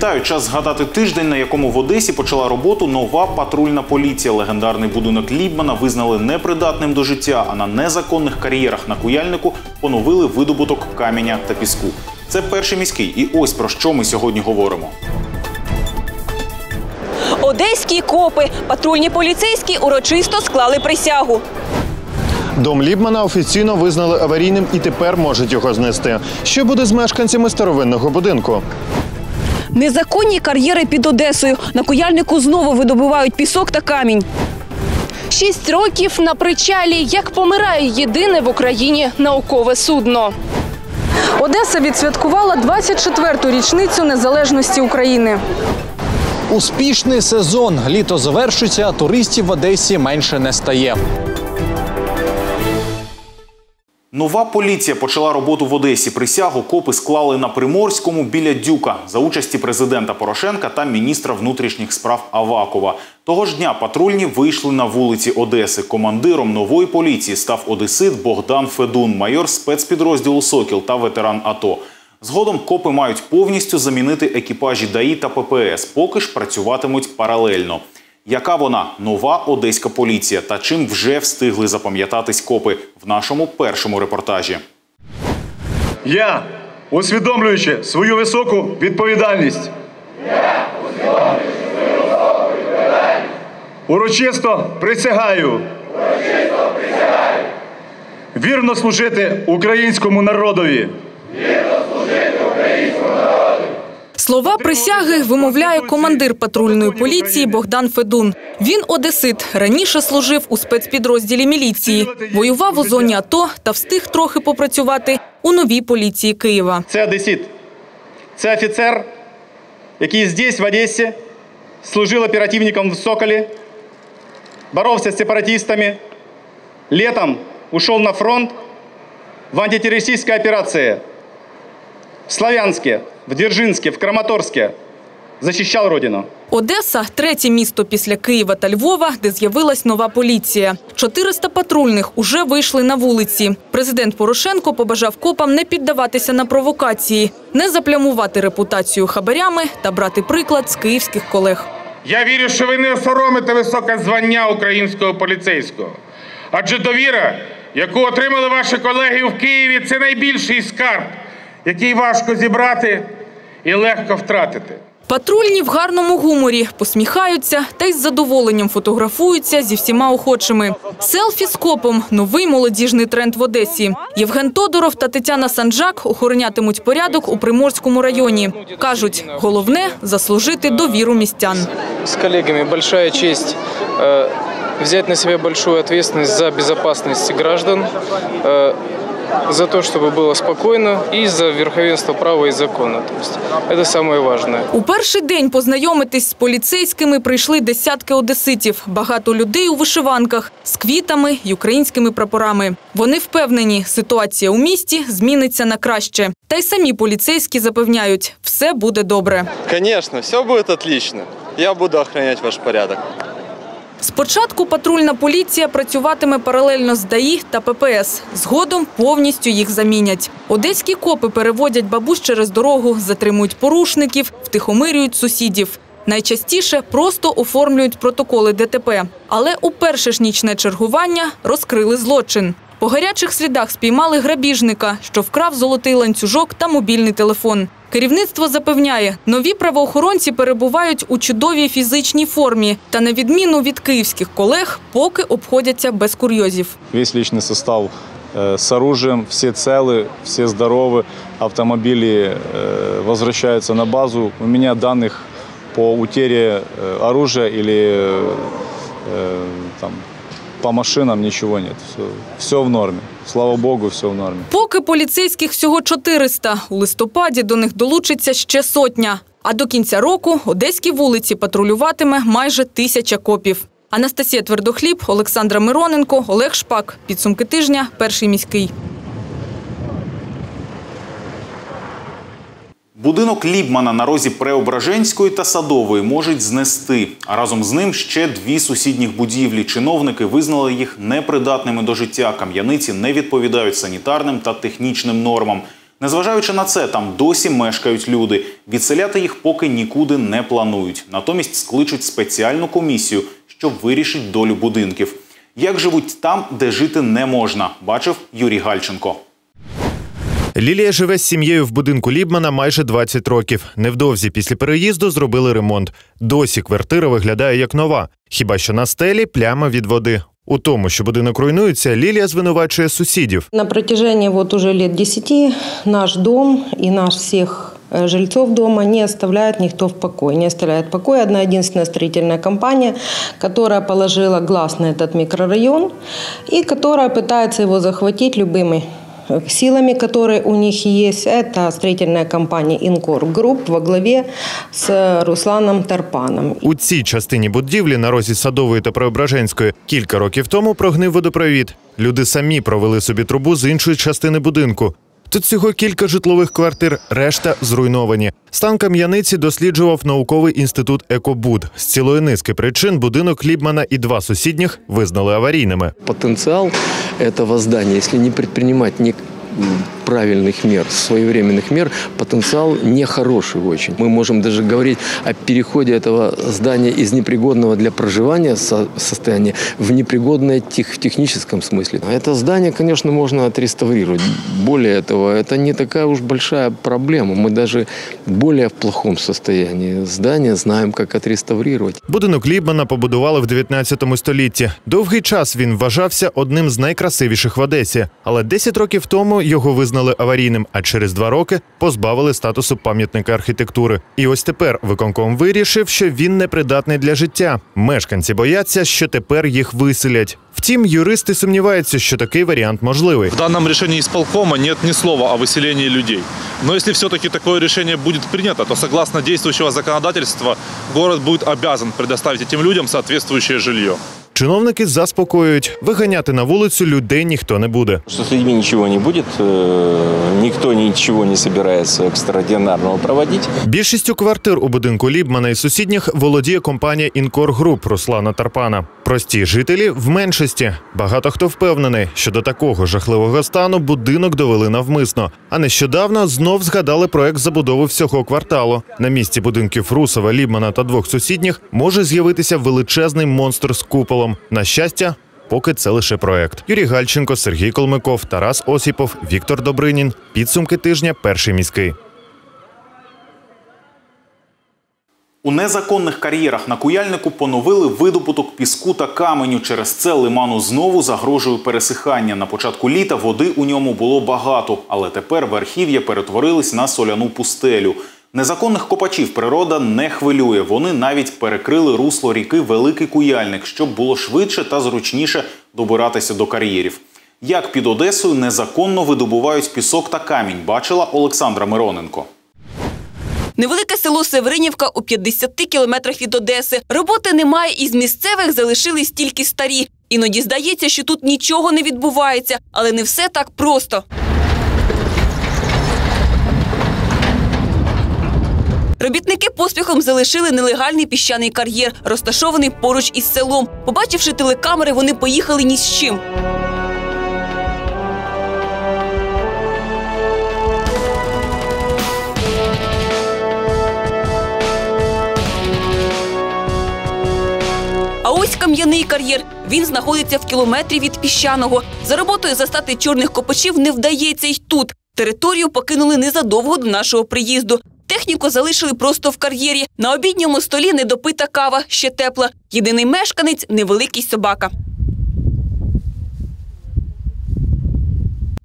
Вітаю! Час згадати тиждень, на якому в Одесі почала роботу нова патрульна поліція. Легендарний будинок Лібмана визнали непридатним до життя, а на незаконних кар'єрах на куяльнику поновили видобуток каменя та піску. Це перший міський, і ось про що ми сьогодні говоримо. Одеські копи, патрульні поліцейські урочисто склали присягу. Дом Лібмана офіційно визнали аварійним і тепер можуть його знести. Що буде з мешканцями старовинного будинку? Незаконні кар'єри під Одесою. На куяльнику знову видобувають пісок та камінь. Шість років на причалі, як помирає єдине в Україні наукове судно. Одеса відсвяткувала 24-ту річницю незалежності України. Успішний сезон. Літо завершується, а туристів в Одесі менше не стає. Нова поліція почала роботу в Одесі. Присягу копи склали на Приморському біля Дюка за участі президента Порошенка та міністра внутрішніх справ Авакова. Того ж дня патрульні вийшли на вулиці Одеси. Командиром нової поліції став одесит Богдан Федун, майор спецпідрозділу Сокіл та ветеран АТО. Згодом копи мають повністю замінити екіпажі ДАІ та ППС. Поки ж працюватимуть паралельно. Яка вона нова одеська поліція та чим вже встигли запам'ятатись копи в нашому першому репортажі? Я, усвідомлюючи свою високу відповідальність, урочисто присягаю, Урочисто присягаю. вірно служити українському народові. Слова присяги вимовляє командир патрульної поліції Богдан Федун. Він одесит. Раніше служив у спецпідрозділі міліції, воював у зоні АТО та встиг трохи попрацювати у новій поліції Києва. Це одесит. Це офіцер, який здесь, в Одесі, служив оперативником в Соколі, боровся з сепаратистами, летом ушел на фронт в антитеррористической операции в Славянске, в Дзержинске, в Краматорске. Защищал родину. Одеса третє місто після Києва та Львова, де з'явилась нова поліція. 400 патрульних уже вийшли на вулиці. Президент Порошенко побажав копам не піддаватися на провокації, не заплямувати репутацію хабарями та брати приклад з київських колег. Я вірю, що ви не осоромите високе звання українського поліцейського. Адже довіра, яку отримали ваші колеги в Києві, це найбільший скарб, який важко зібрати і легко втратити. Патрульні в гарному гуморі посміхаються та із задоволенням фотографуються зі всіма охочими. Селфі з копом – новий молодіжний тренд в Одесі. Євген Тодоров та Тетяна Санджак охоронятимуть порядок у Приморському районі. Кажуть, головне – заслужити довіру містян. С коллегами большая честь э, взять на себя большую ответственность за безопасность граждан, э, за то, чтобы было спокойно и за верховенство права и закона. То есть это самое важное. У перший день познайомитись з поліцейськими прийшли десятки одеситів. Багато людей у вишиванках з квітами й українськими прапорами. Вони впевнені, ситуація у місті зміниться на краще. Та й самі поліцейські запевняють, все буде добре. Конечно, все будет отлично. Я буду охранять ваш порядок. Спочатку патрульна поліція працюватиме паралельно з ДАІ та ППС. Згодом повністю їх замінять. Одеські копи переводять бабусь через дорогу, затримують порушників, втихомирюють сусідів. Найчастіше просто оформлюють протоколи ДТП. Але у перше ж нічне чергування розкрили злочин. По гарячих слідах спіймали грабіжника, що вкрав золотий ланцюжок та мобільний телефон. Керівництво запевняє, нові правоохоронці перебувають у чудовій фізичній формі та, на відміну від київських колег, поки обходяться без курйозів. Весь личный состав э, с оружием, все целы, все здоровы, автомобили э, возвращаются на базу. У меня данных по утере э, оружия или э, э, там, по машинам ничего нет. Все, все в норме. Слава богу, все в нормі. Поки поліцейських всього 400. У листопаді до них долучиться ще сотня. А до кінця року одеські вулиці патрулюватиме майже тисяча копів. Анастасія Твердохліб, Олександра Мироненко, Олег Шпак. Підсумки тижня. Перший міський. Будинок Лібмана на розі Преображенської та Садової можуть знести. А разом з ним ще дві сусідніх будівлі. Чиновники визнали їх непридатними до життя. Кам'яниці не відповідають санітарним та технічним нормам. Незважаючи на це, там досі мешкають люди. Відселяти їх поки нікуди не планують. Натомість скличуть спеціальну комісію, що вирішить долю будинків. Як живуть там, де жити не можна, бачив Юрій Гальченко. Лілія живе з сім'єю в будинку Лібмана майже 20 років. Невдовзі після переїзду зробили ремонт. Досі квартира виглядає як нова. Хіба що на стелі пляма від води. У тому, що будинок руйнується, Лілія звинувачує сусідів. На протяжении вот уже лет 10 наш дом и наш всех э, жильцов дома не оставляет никто в покое. Не оставляет в покое одна единственная строительная компания, которая положила глаз на этот микрорайон и которая пытается его захватить любыми э, силами, которые у них есть. Это строительная компания «Инкор Групп» во главе с Русланом Тарпаном. У цій частині будівлі на розі Садової та Преображенської кілька років тому прогнив водопровід. Люди самі провели собі трубу з іншої частини будинку. Тут всього кілька житлових квартир, решта зруйновані. Стан кам'яниці досліджував науковий інститут Екобуд. З цілої низки причин будинок Лібмана і два сусідніх визнали аварійними. Потенціал цього здання, якщо не предпринимать не правильных мер, своевременных мер, потенциал нехороший очень. Мы можем даже говорить о переходе этого здания из непригодного для проживания со- состояния в непригодное тех- в техническом смысле. А Это здание, конечно, можно отреставрировать. Более того, это не такая уж большая проблема. Мы даже более в плохом состоянии здания знаем, как отреставрировать. Будинок Лібмана побудували в 19 столітті. Довгий час він вважався одним з найкрасивіших в Одесі. Але 10 років тому його визнали аварійним, а через два роки позбавили статусу пам'ятника архітектури. І ось тепер виконком вирішив, що він непридатний для життя. Мешканці бояться, що тепер їх виселять. Втім, юристи сумніваються, що такий варіант можливий. В данном решении исполкома нет ни слова о выселении людей. Но если все-таки такое решение будет принято, то согласно действующего законодательства город будет обязан предоставить этим людям соответствующее жилье. Чиновники заспокоюють, виганяти на вулицю людей ніхто не буде. Что с людьми ничего не будет, э, никто ничего не собирается экстраординарного проводить. Більшістю квартир у будинку Лібмана і сусідніх володіє компанія Інкор Груп Руслана Тарпана. Прості жителі в меншості. Багато хто впевнений, що до такого жахливого стану будинок довели навмисно. А нещодавно знов згадали проект забудови всього кварталу. На місці будинків Русова, Лібмана та двох сусідніх може з'явитися величезний монстр з куполом. На щастя. Поки це лише проект. Юрій Гальченко, Сергій Колмиков, Тарас Осіпов, Віктор Добринін. Підсумки тижня. Перший міський. У незаконних кар'єрах на Куяльнику поновили видобуток піску та каменю. Через це лиману знову загрожує пересихання. На початку літа води у ньому було багато, але тепер верхів'я перетворились на соляну пустелю. Незаконних копачів природа не хвилює. Вони навіть перекрили русло ріки Великий Куяльник, щоб було швидше та зручніше добиратися до кар'єрів. Як під Одесою незаконно видобувають пісок та камінь, бачила Олександра Мироненко. Невелике село Северинівка у 50 кілометрах від Одеси. Роботи немає, і з місцевих залишились тільки старі. Іноді здається, що тут нічого не відбувається, але не все так просто. Робітники поспіхом залишили нелегальний піщаний кар'єр, розташований поруч із селом. Побачивши телекамери, вони поїхали ні з чим. А ось кам'яний кар'єр. Він знаходиться в кілометрі від піщаного. За роботою застати чорних копачів не вдається й тут. Територію покинули незадовго до нашого приїзду. Техніку залишили просто в кар'єрі. На обідньому столі недопита кава, ще тепла. Єдиний мешканець невеликий собака.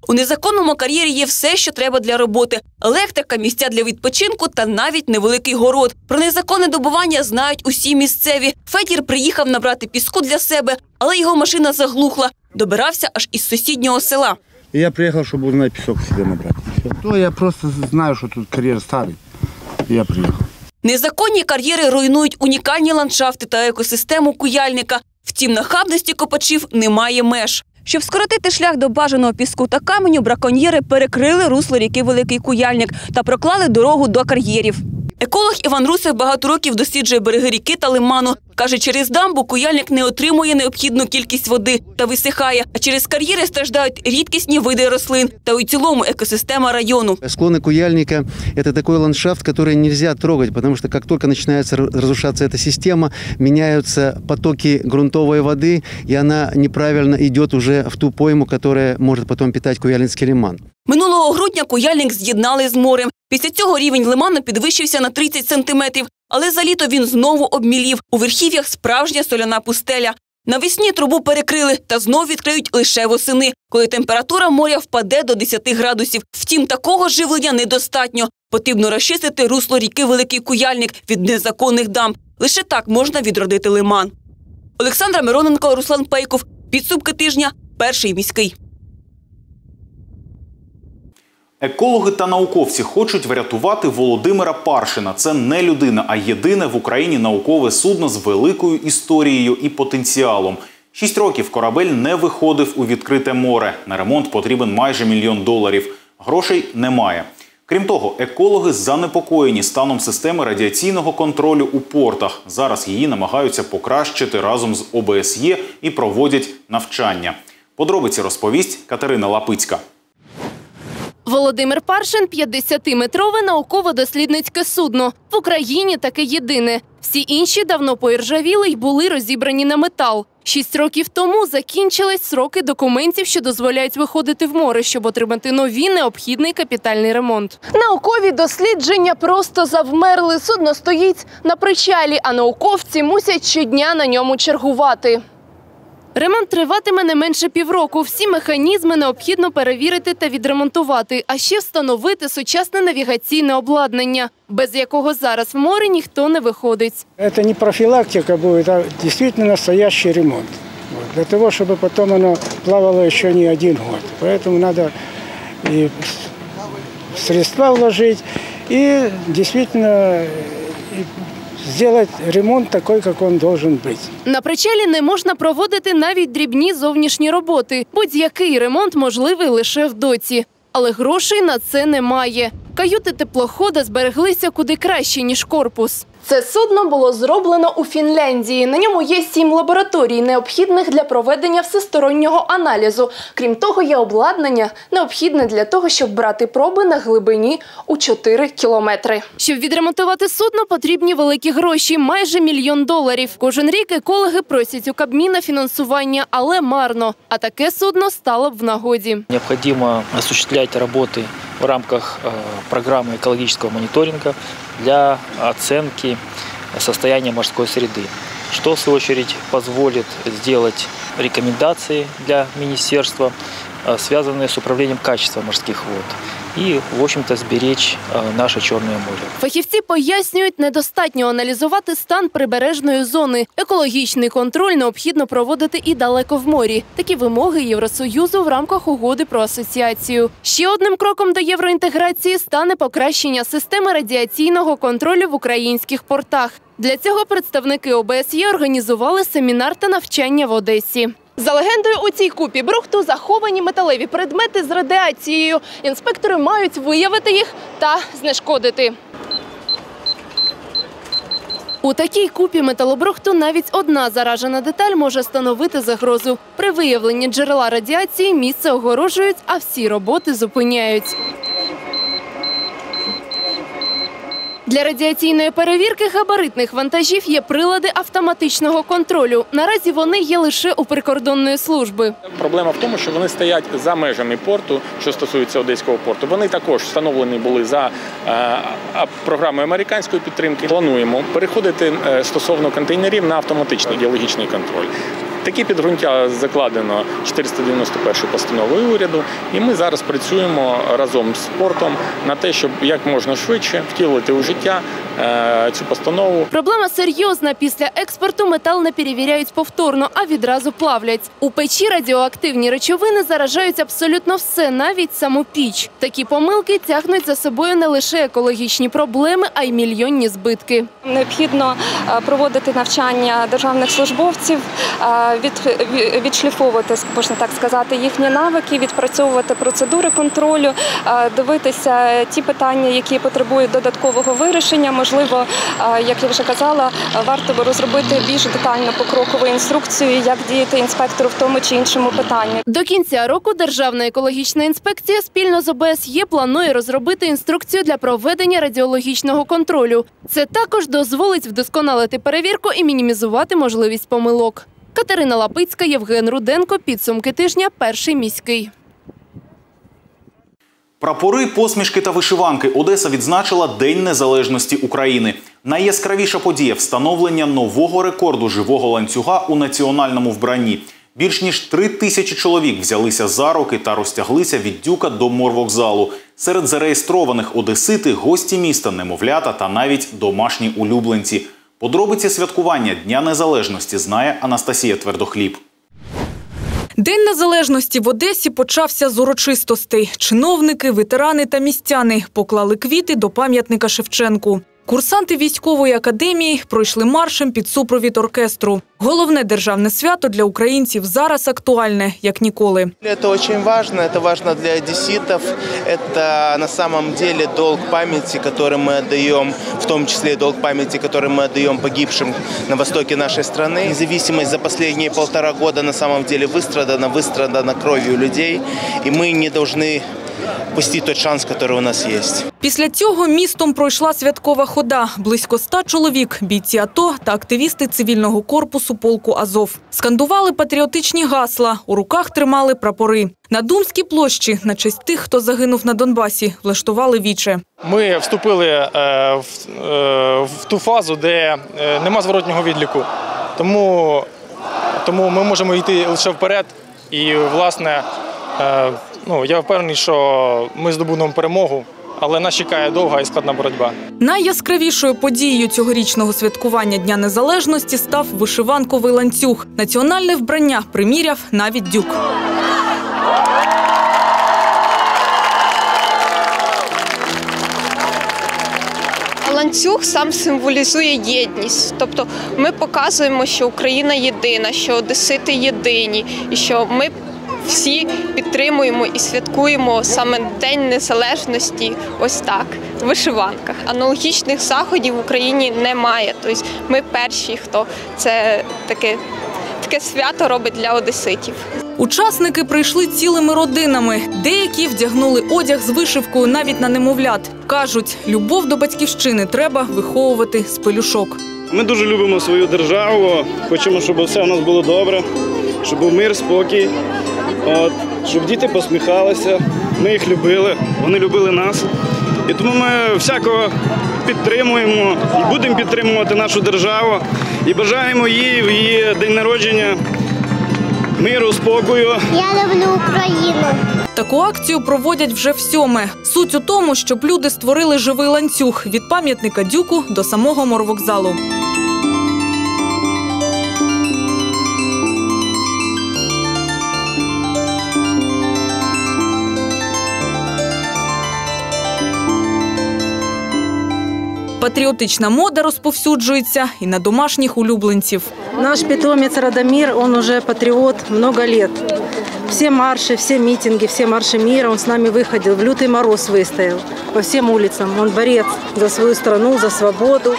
У незаконному кар'єрі є все, що треба для роботи: електрика, місця для відпочинку та навіть невеликий город. Про незаконне добування знають усі місцеві. Федір приїхав набрати піску для себе, але його машина заглухла. Добирався аж із сусіднього села. Я приехал, чтобы узнать песок себе набрать. Всё. То я просто знаю, что тут карьер старый. Я приїхав. Незаконні кар'єри руйнують унікальні ландшафти та екосистему куяльника. Втім, нахабності копачів немає меж. Щоб скоротити шлях до бажаного піску та каменю, браконьєри перекрили русло ріки Великий Куяльник та проклали дорогу до кар'єрів. Еколог Іван Русев багато років досліджує береги ріки та лиману. Каже, через дамбу куяльник не отримує необхідну кількість води та висихає, а через кар'єри страждають рідкісні види рослин та у цілому екосистема району. Склоны Куяльника – это такой ландшафт, который нельзя трогать, потому что как только начинается ра- разрушаться эта система, меняются потоки грунтовой воды, и она неправильно идет уже в ту пойму, которая может потом питать Куяльнинский лиман. Минулого грудня куяльник з'єднали з морем. Після цього рівень лиману підвищився на 30 сантиметрів, але за літо він знову обмілів. У верхів'ях справжня соляна пустеля. Навесні трубу перекрили та знов відкриють лише восени, коли температура моря впаде до 10 градусів. Втім, такого живлення недостатньо. Потрібно розчистити русло ріки Великий Куяльник від незаконних дамб. Лише так можна відродити лиман. Олександра Мироненко, Руслан Пейков. Підсумки тижня. Перший міський. Екологи та науковці хочуть врятувати Володимира Паршина. Це не людина, а єдине в Україні наукове судно з великою історією і потенціалом. Шість років корабель не виходив у відкрите море. На ремонт потрібен майже мільйон доларів. Грошей немає. Крім того, екологи занепокоєні станом системи радіаційного контролю у портах. Зараз її намагаються покращити разом з ОБСЄ і проводять навчання. Подробиці розповість Катерина Лапицька. Володимир Паршин 50-метрове науково-дослідницьке судно. В Україні таке єдине. Всі інші давно поіржавіли й були розібрані на метал. Шість років тому закінчились сроки документів, що дозволяють виходити в море, щоб отримати нові необхідний капітальний ремонт. Наукові дослідження просто завмерли. Судно стоїть на причалі, а науковці мусять щодня на ньому чергувати. Ремонт триватиме не менше півроку. Всі механізми необхідно перевірити та відремонтувати, а ще встановити сучасне навігаційне обладнання, без якого зараз в море ніхто не виходить. Это не профилактика будет, а действительно настоящий ремонт. Вот. Для того, чтобы потом оно плавало еще не один год. Поэтому надо и средства вложить, и действительно и сделать ремонт такой, как он должен быть. На причалі не можна проводити навіть дрібні зовнішні роботи. Будь-який ремонт можливий лише в доці. Але грошей на це немає. Каюти теплохода збереглися куди краще, ніж корпус. Це судно було зроблено у Фінляндії. На ньому є сім лабораторій, необхідних для проведення всестороннього аналізу. Крім того, є обладнання, необхідне для того, щоб брати проби на глибині у 4 кілометри. Щоб відремонтувати судно, потрібні великі гроші майже мільйон доларів. Кожен рік екологи просять у Кабміна фінансування, але марно. А таке судно стало б в нагоді. Необходимо осуществлять работы в рамках э, программы экологического мониторинга для оценки состояния морской среды, что в свою очередь позволит сделать рекомендации для министерства, связанные с управлением качества морских вод и, в общем-то, сберечь э, наше Черное море. Фахівці пояснюють, недостатньо аналізувати стан прибережної зони. Екологічний контроль необхідно проводити і далеко в морі. Такі вимоги Євросоюзу в рамках угоди про асоціацію. Ще одним кроком до євроінтеграції стане покращення системи радіаційного контролю в українських портах. Для цього представники ОБСЄ організували семінар та навчання в Одесі. За легендою, у цій купі брухту заховані металеві предмети з радіацією. Інспектори мають виявити їх та знешкодити. У такій купі металобрухту навіть одна заражена деталь може становити загрозу. При виявленні джерела радіації місце огорожують, а всі роботи зупиняють. Для радіаційної перевірки габаритних вантажів є прилади автоматичного контролю. Наразі вони є лише у прикордонної служби. Проблема в тому, що вони стоять за межами порту, що стосується одеського порту. Вони також встановлені були за е, програмою американської підтримки. Плануємо переходити е, стосовно контейнерів на автоматичний геологічний контроль. Такі підґрунтя закладено 491 постановою уряду, і ми зараз працюємо разом з портом на те, щоб як можна швидше втілити у життя е, цю постанову. Проблема серйозна. Після експорту метал не перевіряють повторно, а відразу плавлять. У печі радіоактивні речовини заражають абсолютно все, навіть саму піч. Такі помилки тягнуть за собою не лише екологічні проблеми, а й мільйонні збитки. Необхідно е, проводити навчання державних службовців, е, від, ві- відшліфовувати, можна так сказати, їхні навики, відпрацьовувати процедури контролю, е, дивитися ті питання, які потребують додаткового вирішення. Можливо, е, як я вже казала, варто би розробити більш детальну покрокову інструкцію, як діяти інспектору в тому чи іншому питанні. До кінця року Державна екологічна інспекція спільно з ОБСЄ планує розробити інструкцію для проведення радіологічного контролю. Це також дозволить вдосконалити перевірку і мінімізувати можливість помилок. Катерина Лапицька, Євген Руденко. Підсумки тижня. Перший міський. Прапори, посмішки та вишиванки Одеса відзначила День Незалежності України. Найяскравіша подія встановлення нового рекорду живого ланцюга у національному вбранні. Більш ніж три тисячі чоловік взялися за руки та розтяглися від дюка до морвокзалу. Серед зареєстрованих одесити, гості міста, немовлята та навіть домашні улюбленці. Подробиці святкування Дня Незалежності знає Анастасія Твердохліб. День незалежності в Одесі почався з урочистостей. Чиновники, ветерани та містяни поклали квіти до пам'ятника Шевченку. Курсанти військової академії пройшли маршем під супровід оркестру. Головне державне свято для українців зараз актуальне як ніколи. Это очень важно, это важно для одесситов, это на самом деле долг памяти, который мы отдаем, в том числе и долг памяти, который мы отдаем погибшим на востоке нашей страны. Независимость за последние полтора года на самом деле выстрадана, выстрадана кровью людей, и мы не должны Пустить тот шанс, который у нас есть. Після цього містом пройшла святкова хода. Близько ста чоловік, бійці АТО та активісти цивільного корпусу полку Азов. Скандували патріотичні гасла, у руках тримали прапори. На Думській площі на честь тих, хто загинув на Донбасі, влаштували віче. Ми вступили е, в, е, ту фазу, де е, нема зворотнього відліку. Тому, тому ми можемо йти лише вперед. І, власне, ну, я впевнений, що ми здобудемо перемогу, але нас чекає довга і складна боротьба. Найяскравішою подією цьогорічного святкування Дня Незалежності став вишиванковий ланцюг. Національне вбрання приміряв навіть дюк. Ланцюг сам символізує єдність, тобто ми показуємо, що Україна єдина, що Одесити єдині, і що ми всі підтримуємо і святкуємо саме День Незалежності. Ось так в вишиванках. Аналогічних заходів в Україні немає. Тобто ми перші, хто це таке, таке свято робить для одеситів. Учасники прийшли цілими родинами. Деякі вдягнули одяг з вишивкою навіть на немовлят. Кажуть, любов до батьківщини треба виховувати з пелюшок. Ми дуже любимо свою державу, хочемо, щоб все у нас було добре, щоб був мир, спокій, от, щоб діти посміхалися, ми їх любили, вони любили нас. І тому ми всякого підтримуємо і будемо підтримувати нашу державу і бажаємо їй в її день народження миру, спокою. Я люблю Україну. Таку акцію проводять вже всьоме. Суть у тому, щоб люди створили живий ланцюг від пам'ятника дюку до самого морвокзалу. Патріотична мода розповсюджується і на домашніх улюбленців. Наш питомец Радомир, он уже патриот много лет. Все марши, все митинги, все марши мира он с нами выходил. В лютый мороз выстоял по всем улицам. Он борец за свою страну, за свободу.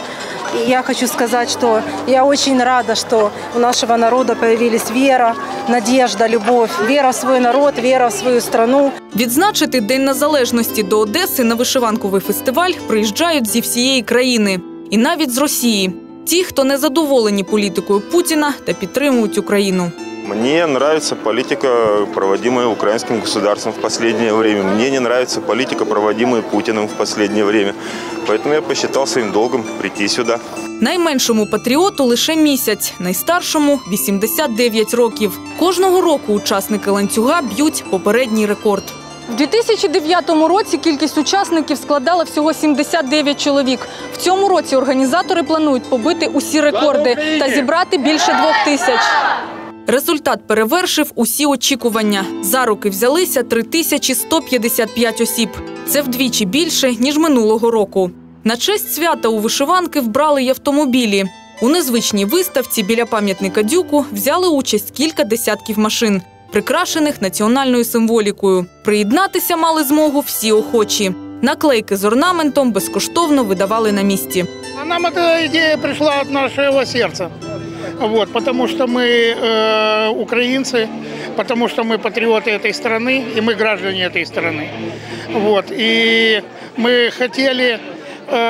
И я хочу сказать, что я очень рада, что у нашего народа появились вера, надежда, любовь. Вера в свой народ, вера в свою страну. Відзначити День Незалежності до Одеси на вишиванковий фестиваль приїжджають зі всієї країни і навіть з Росії. Ті, хто не задоволені політикою Путіна та підтримують Україну. Мне нравится политика, проводимая украинским государством в последнее время. Мне не нравится политика, проводимая Путиным в последнее время. Поэтому я посчитал своим долгом прийти сюда. Найменшому патріоту лише місяць, найстаршому 89 років. Кожного року учасники ланцюга б'ють попередній рекорд. У 2009 році кількість учасників складала всього 79 чоловік. В цьому році організатори планують побити усі рекорди та зібрати більше двох тисяч. Результат перевершив усі очікування. За руки взялися 3155 осіб. Це вдвічі більше, ніж минулого року. На честь свята у вишиванки вбрали й автомобілі. У незвичній виставці біля пам'ятника Дюку взяли участь кілька десятків машин, прикрашених національною символікою. Приєднатися мали змогу всі охочі. Наклейки з орнаментом безкоштовно видавали на місці. А нам эта идея пришла от нашего сердца. Вот, потому что мы э, украинцы, потому что мы патриоты этой страны, и мы граждане этой страны. Вот, и мы хотели, э,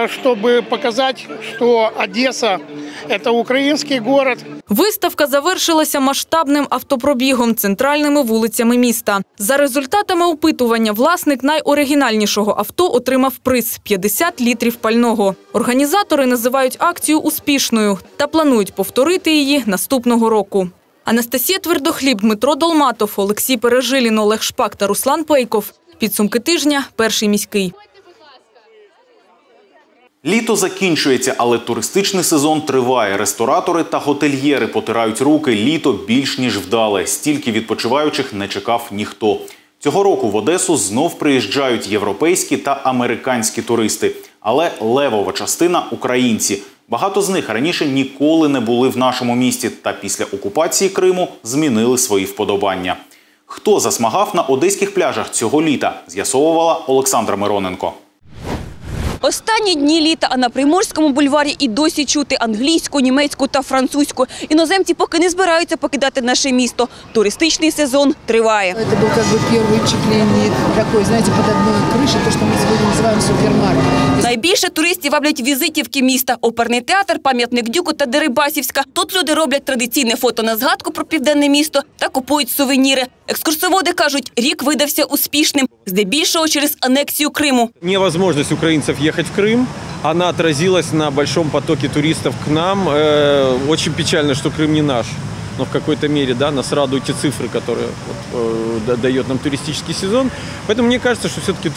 чтобы показать, что Одесса – это украинский город, Виставка завершилася масштабним автопробігом центральними вулицями міста. За результатами опитування власник найоригінальнішого авто отримав приз – 50 літрів пального. Організатори називають акцію успішною та планують повторити її наступного року. Анастасія Твердохліб, Дмитро Долматов, Олексій Пережилін, Олег Шпак та Руслан Пейков. Підсумки тижня – перший міський. Літо закінчується, але туристичний сезон триває. Ресторатори та готельєри потирають руки. Літо більш ніж вдале. Стільки відпочиваючих не чекав ніхто. Цього року в Одесу знов приїжджають європейські та американські туристи. Але левова частина українці. Багато з них раніше ніколи не були в нашому місті та після окупації Криму змінили свої вподобання. Хто засмагав на одеських пляжах цього літа, з'ясовувала Олександра Мироненко. Останні дні літа, а на Приморському бульварі і досі чути англійську, німецьку та французьку. Іноземці поки не збираються покидати наше місто. Туристичний сезон триває. Это был как бы первый чуть ли не такой, знаете, под одной крышей, то, что мы сегодня называем супермаркет. Найбільше туристів ваблять візитівки міста, оперний театр, пам'ятник Дюку та Дерибасівська. Тут люди роблять традиційне фото на згадку про південне місто та купують сувеніри. Екскурсоводи кажуть, рік видався успішним, здебільшого через анексію Криму. Невозможность украинцев ехать в Крым, она отразилась на большом потоке туристов к нам. Э, Очень печально, что Крым не наш. Но в какой-то мере да, нас радуют те цифры, которые вот, э, да- дает нам туристический сезон. Поэтому мне кажется, что все-таки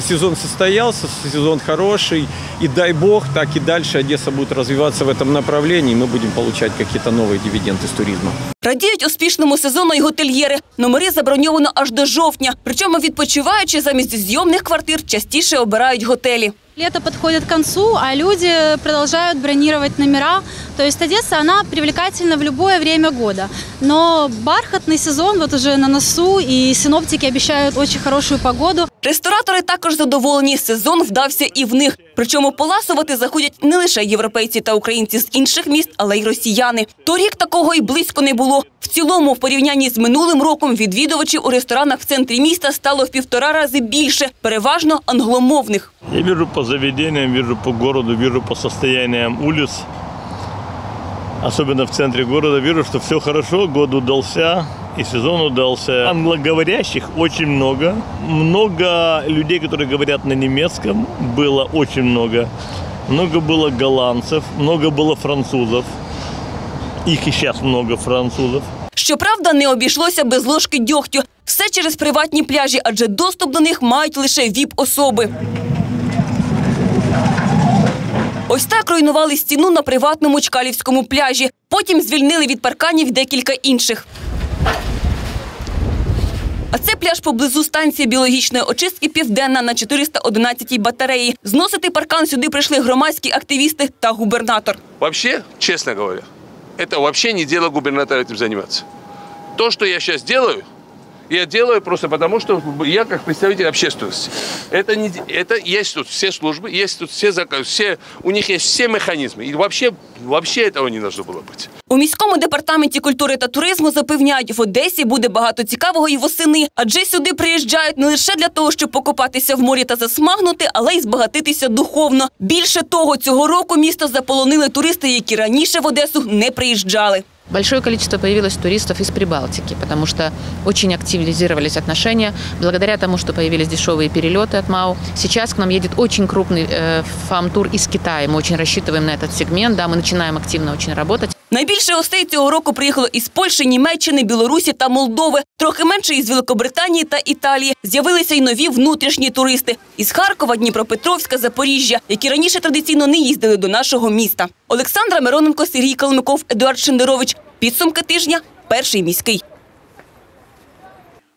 сезон состоялся, сезон хороший. И дай бог, так и дальше Одесса будет развиваться в этом направлении, и мы будем получать какие-то новые дивиденды с туризма. Радіють успішному сезону й готельєри. Номери заброньовано аж до жовтня. Причому відпочиваючи замість зйомних квартир частіше обирають готелі. Лето подходит к концу, а люди продолжают бронировать номера. То есть Одесса, она привлекательна в любое время года. Но бархатный сезон вот уже на носу, и синоптики обещают очень хорошую погоду. Ресторатори також задоволені. Сезон вдався і в них. Причому поласувати заходять не лише європейці та українці з інших міст, але й росіяни. Торік такого й близько не було. В цілому, в порівнянні з минулим роком, відвідувачів у ресторанах в центрі міста стало в півтора рази більше, переважно англомовних. Я вижу по заведениям, вижу по городу, вижу по состояниям улиц, особенно в центре города, вижу, что все хорошо, год удался и сезон удался. Англоговорящих очень много. Много людей, которые говорят на немецком, было очень много. Много было голландцев, много было французов. Их и сейчас много французов. Щоправда, не обійшлося без ложки дьогтю. Все через приватні пляжі, адже доступ до них мають лише ВІП-особи. Ось так руйнували стіну на приватному Чкалівському пляжі. Потім звільнили від парканів декілька інших. А це пляж поблизу станції біологічної очистки Південна на 411-й батареї. Зносити паркан сюди прийшли громадські активісти та губернатор. Вообще, честно говоря, это вообще не дело губернатора этим заниматься. То, что я сейчас делаю, я делаю просто потому, что я как представитель общественности. Это, не, это есть тут все службы, есть тут все заказы, все, у них есть все механизмы. И вообще, вообще этого не должно было быть. У міському департаменті культури та туризму запевняють, в Одесі буде багато цікавого і восени, адже сюди приїжджають не лише для того, щоб покупатися в морі та засмагнути, але й збагатитися духовно. Більше того, цього року місто заполонили туристи, які раніше в Одесу не приїжджали. Большое количество появилось туристов из Прибалтики, потому что очень активизировались отношения. Благодаря тому, что появились дешевые перелеты от МАУ. Сейчас к нам едет очень крупный э, фам-тур из Китая. Мы очень рассчитываем на этот сегмент. Да, мы начинаем активно очень работать. Найбільше гостей цього року приїхало із Польщі, Німеччини, Білорусі та Молдови. Трохи менше із Великобританії та Італії. З'явилися й нові внутрішні туристи із Харкова, Дніпропетровська, Запоріжжя, які раніше традиційно не їздили до нашого міста. Олександра Мироненко, Сергій Калмиков, Едуард Шендерович. Підсумки тижня. Перший міський.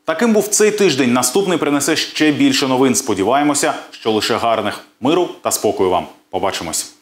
Таким був цей тиждень. Наступний принесе ще більше новин. Сподіваємося, що лише гарних. Миру та спокою вам. Побачимось.